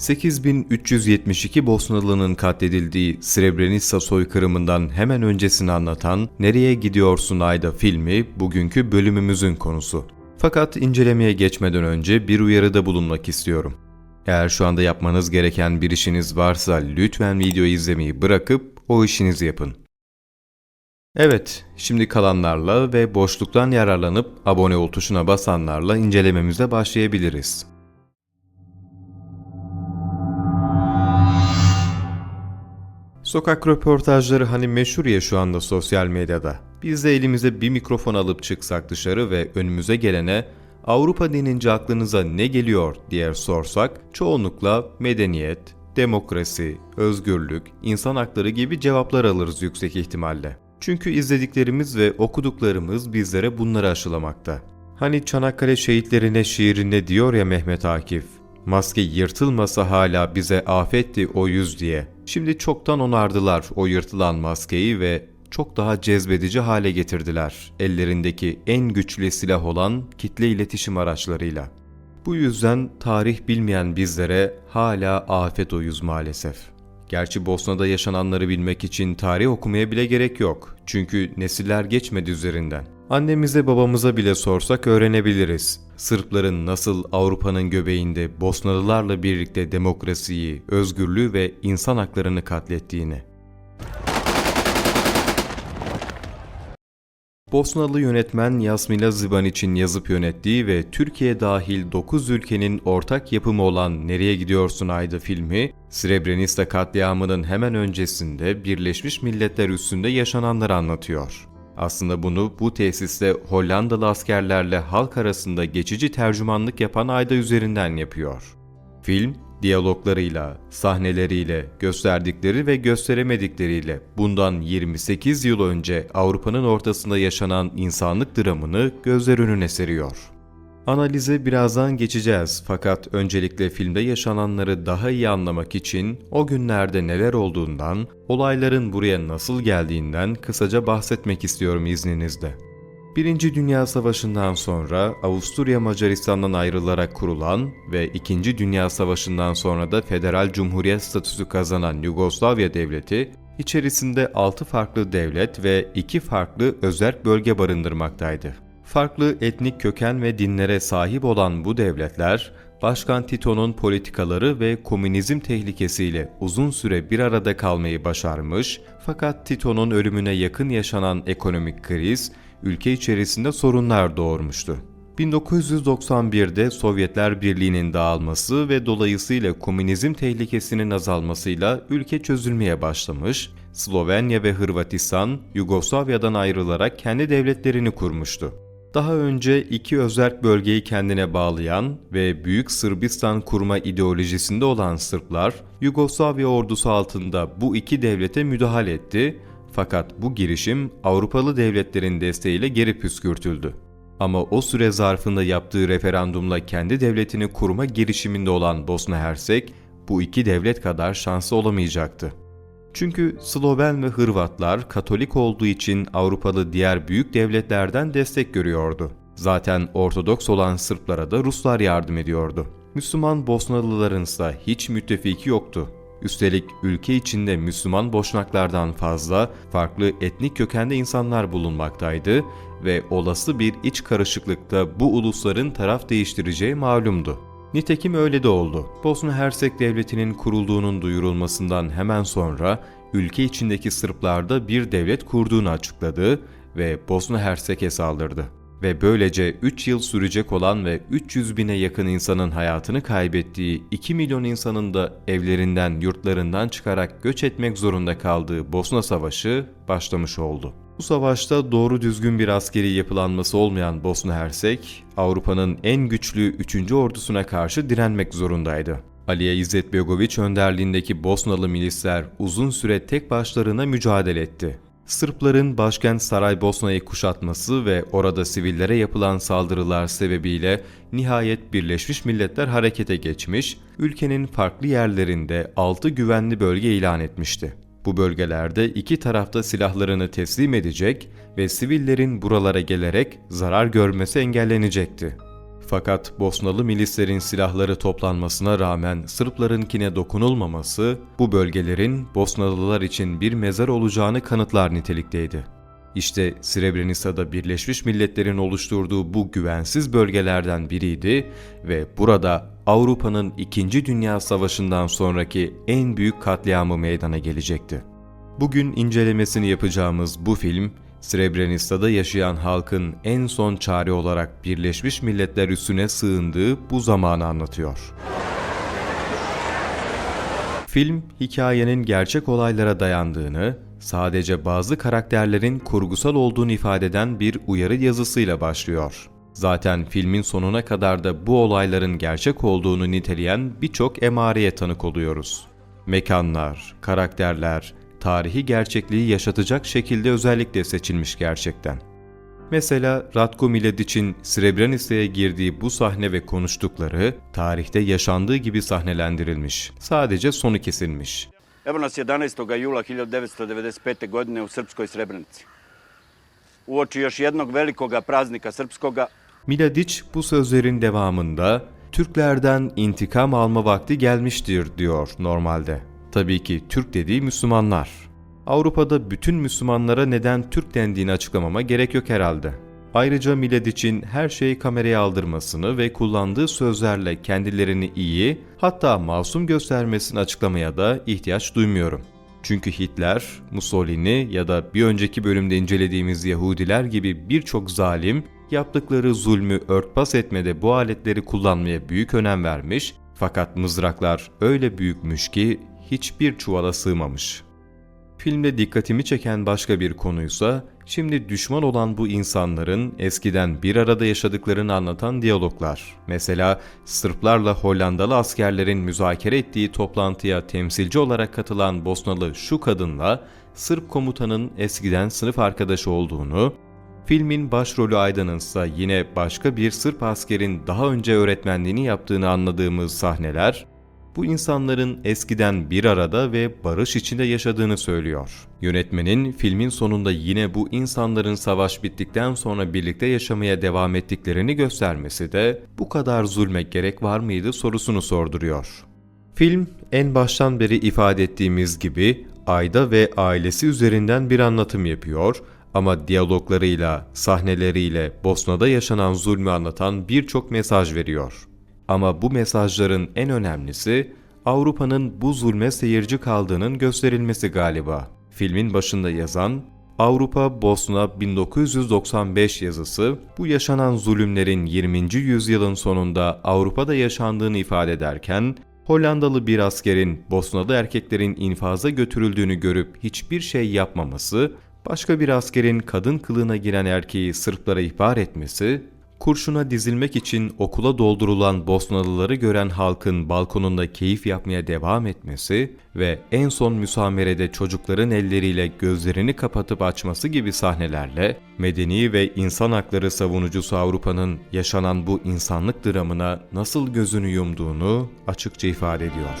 8372 Bosnalı'nın katledildiği Srebrenica soykırımından hemen öncesini anlatan Nereye Gidiyorsun Ayda filmi bugünkü bölümümüzün konusu. Fakat incelemeye geçmeden önce bir uyarıda bulunmak istiyorum. Eğer şu anda yapmanız gereken bir işiniz varsa lütfen videoyu izlemeyi bırakıp o işinizi yapın. Evet, şimdi kalanlarla ve boşluktan yararlanıp abone ol tuşuna basanlarla incelememize başlayabiliriz. Sokak röportajları hani meşhur ya şu anda sosyal medyada. Biz de elimize bir mikrofon alıp çıksak dışarı ve önümüze gelene Avrupa denince aklınıza ne geliyor diye sorsak çoğunlukla medeniyet, demokrasi, özgürlük, insan hakları gibi cevaplar alırız yüksek ihtimalle. Çünkü izlediklerimiz ve okuduklarımız bizlere bunları aşılamakta. Hani Çanakkale şehitlerine şiirinde diyor ya Mehmet Akif, maske yırtılmasa hala bize afetti o yüz diye. Şimdi çoktan onardılar o yırtılan maskeyi ve çok daha cezbedici hale getirdiler ellerindeki en güçlü silah olan kitle iletişim araçlarıyla. Bu yüzden tarih bilmeyen bizlere hala afet o yüz maalesef. Gerçi Bosna'da yaşananları bilmek için tarih okumaya bile gerek yok. Çünkü nesiller geçmedi üzerinden. Annemize babamıza bile sorsak öğrenebiliriz. Sırpların nasıl Avrupa'nın göbeğinde Bosnalılarla birlikte demokrasiyi, özgürlüğü ve insan haklarını katlettiğini. Bosnalı yönetmen Yasmila Zibaniç'in yazıp yönettiği ve Türkiye dahil 9 ülkenin ortak yapımı olan Nereye Gidiyorsun Ayda filmi, Srebrenica katliamının hemen öncesinde Birleşmiş Milletler üstünde yaşananları anlatıyor. Aslında bunu bu tesiste Hollandalı askerlerle halk arasında geçici tercümanlık yapan Ayda üzerinden yapıyor. Film, diyaloglarıyla, sahneleriyle, gösterdikleri ve gösteremedikleriyle bundan 28 yıl önce Avrupa'nın ortasında yaşanan insanlık dramını gözler önüne seriyor. Analize birazdan geçeceğiz fakat öncelikle filmde yaşananları daha iyi anlamak için o günlerde neler olduğundan, olayların buraya nasıl geldiğinden kısaca bahsetmek istiyorum izninizle. Birinci Dünya Savaşı'ndan sonra Avusturya Macaristan'dan ayrılarak kurulan ve İkinci Dünya Savaşı'ndan sonra da federal cumhuriyet statüsü kazanan Yugoslavya Devleti, içerisinde 6 farklı devlet ve 2 farklı özerk bölge barındırmaktaydı. Farklı etnik köken ve dinlere sahip olan bu devletler, Başkan Tito'nun politikaları ve komünizm tehlikesiyle uzun süre bir arada kalmayı başarmış fakat Tito'nun ölümüne yakın yaşanan ekonomik kriz, ülke içerisinde sorunlar doğurmuştu. 1991'de Sovyetler Birliği'nin dağılması ve dolayısıyla komünizm tehlikesinin azalmasıyla ülke çözülmeye başlamış, Slovenya ve Hırvatistan Yugoslavya'dan ayrılarak kendi devletlerini kurmuştu. Daha önce iki özerk bölgeyi kendine bağlayan ve Büyük Sırbistan kurma ideolojisinde olan Sırplar, Yugoslavya ordusu altında bu iki devlete müdahale etti fakat bu girişim Avrupalı devletlerin desteğiyle geri püskürtüldü. Ama o süre zarfında yaptığı referandumla kendi devletini kurma girişiminde olan Bosna Hersek bu iki devlet kadar şanslı olamayacaktı. Çünkü Sloven ve Hırvatlar Katolik olduğu için Avrupalı diğer büyük devletlerden destek görüyordu. Zaten Ortodoks olan Sırplara da Ruslar yardım ediyordu. Müslüman Bosnalıların ise hiç müttefiki yoktu. Üstelik ülke içinde Müslüman boşnaklardan fazla farklı etnik kökende insanlar bulunmaktaydı ve olası bir iç karışıklıkta bu ulusların taraf değiştireceği malumdu. Nitekim öyle de oldu. Bosna Hersek Devleti'nin kurulduğunun duyurulmasından hemen sonra ülke içindeki Sırplar da bir devlet kurduğunu açıkladı ve Bosna Hersek'e saldırdı. Ve böylece 3 yıl sürecek olan ve 300 bine yakın insanın hayatını kaybettiği 2 milyon insanın da evlerinden, yurtlarından çıkarak göç etmek zorunda kaldığı Bosna Savaşı başlamış oldu. Bu savaşta doğru düzgün bir askeri yapılanması olmayan Bosna Hersek, Avrupa'nın en güçlü 3. ordusuna karşı direnmek zorundaydı. Aliye İzzet Begoviç önderliğindeki Bosnalı milisler uzun süre tek başlarına mücadele etti. Sırpların başkent Saraybosna'yı kuşatması ve orada sivillere yapılan saldırılar sebebiyle nihayet Birleşmiş Milletler harekete geçmiş, ülkenin farklı yerlerinde 6 güvenli bölge ilan etmişti. Bu bölgelerde iki tarafta silahlarını teslim edecek ve sivillerin buralara gelerek zarar görmesi engellenecekti. Fakat Bosnalı milislerin silahları toplanmasına rağmen Sırplarınkine dokunulmaması bu bölgelerin Bosnalılar için bir mezar olacağını kanıtlar nitelikteydi. İşte Srebrenica'da Birleşmiş Milletler'in oluşturduğu bu güvensiz bölgelerden biriydi ve burada Avrupa'nın 2. Dünya Savaşı'ndan sonraki en büyük katliamı meydana gelecekti. Bugün incelemesini yapacağımız bu film, Srebrenica'da yaşayan halkın en son çare olarak Birleşmiş Milletler üssüne sığındığı bu zamanı anlatıyor. Film, hikayenin gerçek olaylara dayandığını, sadece bazı karakterlerin kurgusal olduğunu ifade eden bir uyarı yazısıyla başlıyor. Zaten filmin sonuna kadar da bu olayların gerçek olduğunu niteleyen birçok emareye tanık oluyoruz. Mekanlar, karakterler, tarihi gerçekliği yaşatacak şekilde özellikle seçilmiş gerçekten. Mesela Ratko Mladic'in Srebrenica'ya girdiği bu sahne ve konuştukları tarihte yaşandığı gibi sahnelendirilmiş. Sadece sonu kesilmiş. Evo nas 11. jula 1995. godine u Srpskoj Srebrenici. Uoči još jednog velikoga praznika srpskoga, Mladic bu sözlerin devamında Türklerden intikam alma vakti gelmiştir diyor normalde. Tabii ki Türk dediği Müslümanlar. Avrupa'da bütün Müslümanlara neden Türk dendiğini açıklamama gerek yok herhalde. Ayrıca Mladic'in her şeyi kameraya aldırmasını ve kullandığı sözlerle kendilerini iyi, hatta masum göstermesini açıklamaya da ihtiyaç duymuyorum. Çünkü Hitler, Mussolini ya da bir önceki bölümde incelediğimiz Yahudiler gibi birçok zalim yaptıkları zulmü örtbas etmede bu aletleri kullanmaya büyük önem vermiş fakat mızraklar öyle büyükmüş ki hiçbir çuvala sığmamış. Filmde dikkatimi çeken başka bir konuysa, şimdi düşman olan bu insanların eskiden bir arada yaşadıklarını anlatan diyaloglar. Mesela Sırplarla Hollandalı askerlerin müzakere ettiği toplantıya temsilci olarak katılan Bosnalı şu kadınla Sırp komutanın eskiden sınıf arkadaşı olduğunu, filmin başrolü Aydan'ın ise yine başka bir Sırp askerin daha önce öğretmenliğini yaptığını anladığımız sahneler, bu insanların eskiden bir arada ve barış içinde yaşadığını söylüyor. Yönetmenin filmin sonunda yine bu insanların savaş bittikten sonra birlikte yaşamaya devam ettiklerini göstermesi de bu kadar zulme gerek var mıydı sorusunu sorduruyor. Film en baştan beri ifade ettiğimiz gibi Ayda ve ailesi üzerinden bir anlatım yapıyor ama diyaloglarıyla, sahneleriyle Bosna'da yaşanan zulmü anlatan birçok mesaj veriyor. Ama bu mesajların en önemlisi Avrupa'nın bu zulme seyirci kaldığının gösterilmesi galiba. Filmin başında yazan Avrupa Bosna 1995 yazısı bu yaşanan zulümlerin 20. yüzyılın sonunda Avrupa'da yaşandığını ifade ederken Hollandalı bir askerin Bosnalı erkeklerin infaza götürüldüğünü görüp hiçbir şey yapmaması, başka bir askerin kadın kılığına giren erkeği Sırplara ihbar etmesi kurşuna dizilmek için okula doldurulan Bosnalıları gören halkın balkonunda keyif yapmaya devam etmesi ve en son müsamerede çocukların elleriyle gözlerini kapatıp açması gibi sahnelerle medeni ve insan hakları savunucusu Avrupa'nın yaşanan bu insanlık dramına nasıl gözünü yumduğunu açıkça ifade ediyor.